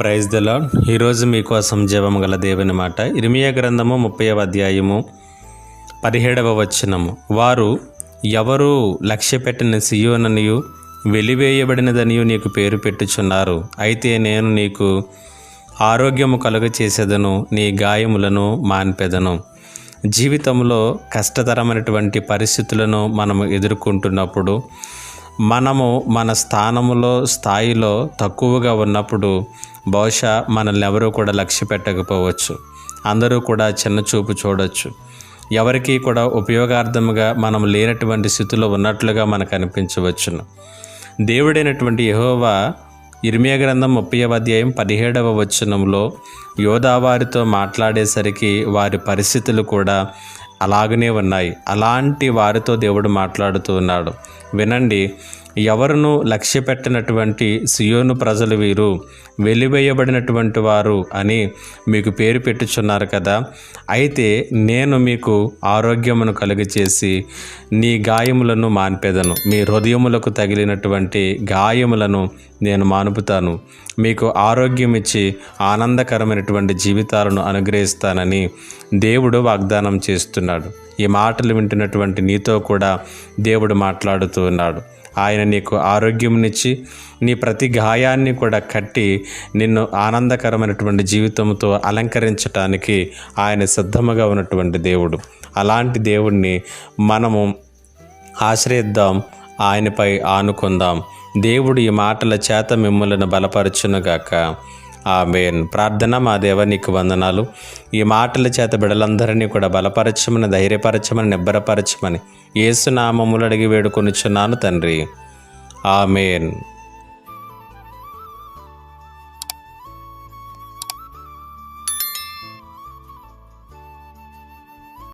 Praise the ఈరోజు మీకోసం జీవం గల దేవుని మాట. ఇరిమియా గ్రంథము ముప్పైవ అధ్యాయము పదిహేడవ వచనము. వారు ఎవరు లక్ష్య పెట్టిన సియోననియు వెలివేయబడినదనియు నీకు పేరు పెట్టుచున్నారు. అయితే నేను నీకు ఆరోగ్యము కలుగ చేసేదను నీ గాయములను మాన్పెదను. జీవితంలో కష్టతరమైనటువంటి పరిస్థితులను మనము ఎదుర్కొంటున్నప్పుడు మనము మన స్థానములో స్థాయిలో తక్కువగా ఉన్నప్పుడు బహుశా మనల్ని ఎవరూ కూడా లక్ష్య పెట్టకపోవచ్చు. అందరూ కూడా చిన్న చూపు చూడొచ్చు. ఎవరికీ కూడా ఉపయోగార్థముగా మనం లేనటువంటి స్థితిలో ఉన్నట్లుగా మనకు అనిపించవచ్చును. దేవుడైనటువంటి యహోవా ఇర్మియా గ్రంథం ముప్పైవ అధ్యాయం పదిహేడవ వచనంలో యోధావారితో మాట్లాడేసరికి వారి పరిస్థితులు కూడా అలాగనే ఉన్నాయి. అలాంటి వారితో దేవుడు మాట్లాడుతూ ఉన్నాడు. వినండి ఎవరును లక్ష్య పెట్టినటువంటి సియోను ప్రజలు వీరు వెలివేయబడినటువంటి వారు అని మీకు పేరు పెట్టుచున్నారు కదా. అయితే నేను మీకు ఆరోగ్యమును కలుగచేసి నీ గాయములను మాన్పెదను. మీ హృదయములకు తగిలినటువంటి గాయములను నేను మానుపుతాను. మీకు ఆరోగ్యం ఇచ్చి ఆనందకరమైనటువంటి జీవితాలను అనుగ్రహిస్తానని దేవుడు వాగ్దానం చేస్తున్నాడు. ఈ మాటలు వింటున్నటువంటి నీతో కూడా దేవుడు మాట్లాడుతూ ఉన్నాడు. ఆయన నీకు ఆరోగ్యంనిచ్చి నీ ప్రతి గాయాన్ని కూడా కట్టి నిన్ను ఆనందకరమైనటువంటి జీవితంతో అలంకరించటానికి ఆయన సిద్ధముగా ఉన్నటువంటి దేవుడు. అలాంటి దేవుణ్ణి మనము ఆశ్రయిద్దాం ఆయనపై ఆనుకుందాం. దేవుడు ఈ మాటల చేత మిమ్మల్ని బలపరచునుగాక. ఆమెన్. ప్రార్థన మా దేవ నీకు వందనాలు. ఈ మాటల చేత బిడలందరినీ కూడా బలపరచమని ధైర్యపరచమని నిబ్బరపరచమని ఏసునామములు అడిగి వేడుకొనిచున్నాను తండ్రి. ఆమెన్.